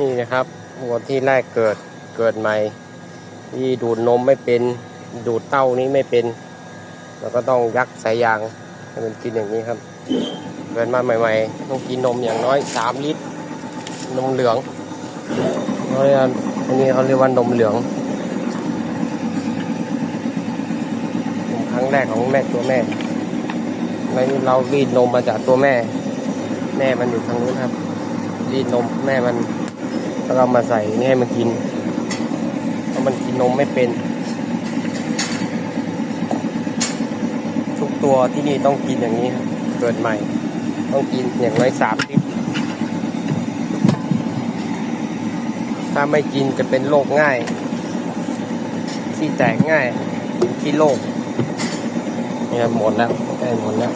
นี่นะครับวัวที่แรกเกิดเกิดใหม่ ที่ดูดนมไม่เป็นดูดเต้านี้ไม่เป็น แล้วก็ต้องยักสายยางให้มันกินอย่างนี้ครับเกิดมาใหม่ๆต้องกินนมอย่างน้อยสามลิตร นมเหลืองเขาเรียกอันนี้เขาเรียกว่านมเหลืองครั้งแรกของแม่ตัวแม่แล้วเรารีดนมมาจากตัวแม่ แม่มันอยู่ทางนู้นครับ รีดนมแม่มัน แล้วก็เอามาใส่นี่ให้มันกิน เพราะมันกินนมไม่เป็น ทุกตัวที่นี่ต้องกินอย่างนี้ครับเกิดใหม่ ต้องกินอย่างน้อยสามลิตรถ้าไม่กินจะเป็นโรคง่าย ที่แตกง่ายเป็นขี้โรคเนี่ยหมดแล้วใกล้หมดแล้ว